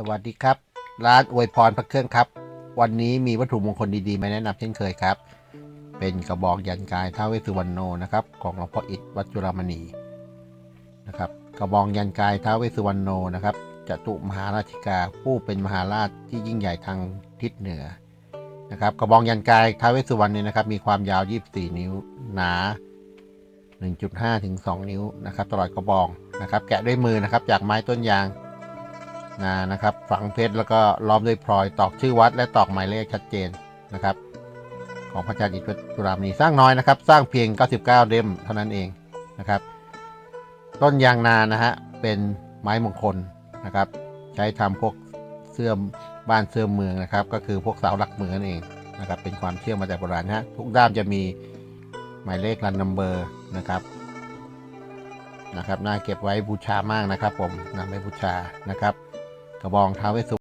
สวัสดีครับ ร้านอวยพรพระเครื่องครับ วันนี้มีวัตถุมงคลดีๆมาแนะนำเช่นเคยครับ เป็นกระบอกยันกายท้าวเวสสุวรรณโนนะครับของหลวงพ่ออิฐวัดจุฬามณีนะครับกระบองยันกายท้าวเวสสุวรรณโนนะครับจตุมหาราชิกาผู้เป็นมหาราชที่ยิ่งใหญ่ทางทิศเหนือนะครับกระบองยันกายท้าวเวสสุวรรณเนี่ยนะครับมีความยาว 24 นิ้วหนา 1.5 ถึง 2 นิ้วนะครับตลอดกระบองนะครับแกะด้วยมือนะครับจากไม้ต้นยาง นานะครับฝังเพชรแล้วก็ล้อมด้วยพลอยตอกชื่อวัด และตอกหมายเลขชัดเจนนะครับ ของพระอาจารย์อิทจุรามณีสร้างน้อยนะครับ สร้างเพียง 99 เล่มเท่านั้นเองนะครับ ต้นยางนานะฮะเป็นไม้มงคลนะครับ ใช้ทำพวกเสื่อบ้านเสื่อเมืองนะครับ ก็คือพวกเสาหลักเมืองนั่นเองนะครับ เป็นความเชื่อมาแต่โบราณฮะทุกด้ามจะมีหมายเลขรันนัมเบอร์นะครับนะครับน่าเก็บไว้บูชามากนะครับผมนำไว้บูชานะครับ กระบองท้าเวสสุ